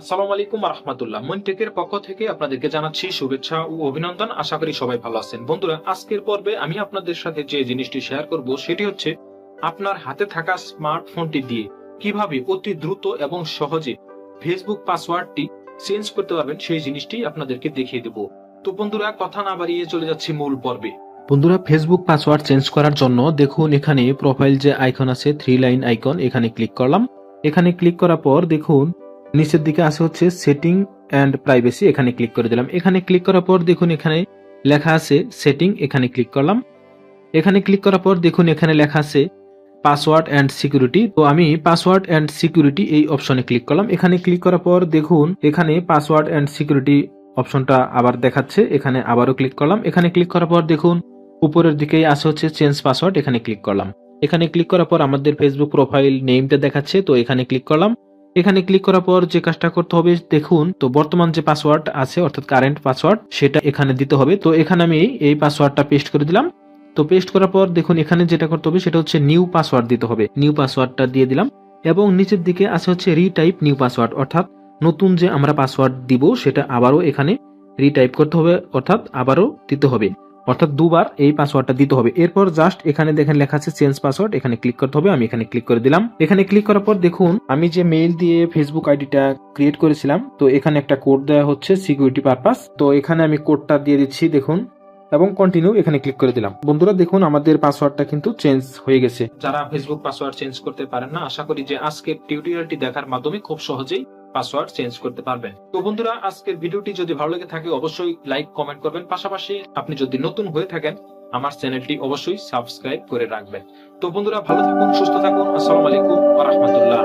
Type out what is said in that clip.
আসসালামু আলাইকুম রহমতুল্লাহ মনটেকের পক্ষ থেকে আপনাদেরকে জানাচ্ছি শুভেচ্ছা ও অভিনন্দন। আশা করি সবাই ভালো আছেন। বন্ধুরা, আজকের পর্বে আমি আপনাদের সাথে যে জিনিসটি শেয়ার করব, সেটি হচ্ছে আপনার হাতে থাকা স্মার্টফোনটি দিয়ে কীভাবে অতি দ্রুত এবং সহজে ফেসবুক পাসওয়ার্ডটি চেঞ্জ করতে পারবেন, সেই জিনিসটি আপনাদেরকে দেখিয়ে দেব। তো বন্ধুরা, কথা না বাড়িয়ে চলে যাচ্ছি মূল পর্বে। বন্ধুরা ফেসবুক পাসওয়ার্ড চেঞ্জ করার জন্য দেখুন এখানে প্রোফাইল যে আইকন আছে থ্রি লাইন আইকন এখানে ক্লিক করলাম। এখানে ক্লিক করার পর দেখুন নিচের দিকে আছে হচ্ছে সেটিং অ্যান্ড প্রাইভেসি এখানে ক্লিক করে দিলাম। এখানে ক্লিক করার পর দেখুন এখানে লেখা আছে সেটিং এখানে ক্লিক করলাম। এখানে ক্লিক করার পর দেখুন এখানে লেখা আছে পাসওয়ার্ড অ্যান্ড সিকিউরিটি তো আমি পাসওয়ার্ড অ্যান্ড সিকিউরিটি এই অপশনে ক্লিক করলাম। এখানে ক্লিক করার পর দেখুন এখানে পাসওয়ার্ড অ্যান্ড সিকিউরিটি অপশনটা আবার দেখাচ্ছে। এখানে আবারও ক্লিক করলাম। এখানে ক্লিক করার পর দেখুন উপরের দিকেই আছে হচ্ছে চেঞ্জ পাসওয়ার্ড এখানে ক্লিক করলাম। এখানে ক্লিক করার পর আমাদের ফেসবুক প্রোফাইল নেমটা দেখাচ্ছে। তো এখানে ক্লিক করলাম। এখানে ক্লিক করার পর যে কাজটা করতে হবে, দেখুন, তো বর্তমান যে পাসওয়ার্ড আছে, অর্থাৎ কারেন্ট পাসওয়ার্ড সেটা এখানে দিতে হবে। তো এখানে আমি এই পাসওয়ার্ডটা পেস্ট করে দিলাম। তো পেস্ট করার পর দেখুন, এখানে যেটা করতে হবে, সেটা হচ্ছে নিউ পাসওয়ার্ড দিতে হবে। নিউ পাসওয়ার্ডটা দিয়ে দিলাম এবং নিচের দিকে আছে হচ্ছে রিটাইপ নিউ পাসওয়ার্ড অর্থাৎ নতুন যে আমরা পাসওয়ার্ড দিব, সেটা আবারও এখানে রিটাইপ করতে হবে, অর্থাৎ আবারও দিতে হবে। অর্থাৎ দুবার এই পাসওয়ার্ডটা দিতে হবে। এরপর জাস্ট এখানে দেখেন লেখা আছে চেঞ্জ পাসওয়ার্ড এখানে ক্লিক করতে হবে, আমি এখানে ক্লিক করে দিলাম। এখানে ক্লিক করার পর দেখুন, আমি যে মেইল দিয়ে ফেসবুক আইডিটা ক্রিয়েট করেছিলাম, তো এখানে একটা কোড দেওয়া হচ্ছে সিকিউরিটি পারপাস তো এখানে আমি কোডটা দিয়ে দিচ্ছি, দেখুন, এবং কন্টিনিউ এখানে ক্লিক করে দিলাম। বন্ধুরা, দেখুন, আমাদের পাসওয়ার্ডটা কিন্তু চেঞ্জ হয়ে গেছে। যারা ফেসবুক পাসওয়ার্ড চেঞ্জ করতে পারেন না, আশা করি যে আজকের টিউটোরিয়ালটি দেখার মাধ্যমে খুব সহজেই পাসওয়ার্ড চেঞ্জ করতে পারবেন। তো বন্ধুরা, আজকের ভিডিওটি যদি ভালো লেগে থাকে, অবশ্যই লাইক কমেন্ট করবেন। পাশাপাশি আপনি যদি নতুন হয়ে থাকেন, আমার চ্যানেলটি অবশ্যই সাবস্ক্রাইব করে রাখবেন। তো বন্ধুরা, ভালো থাকুন, সুস্থ থাকুন। আসসালামু আলাইকুম রহমতুল্লাহ।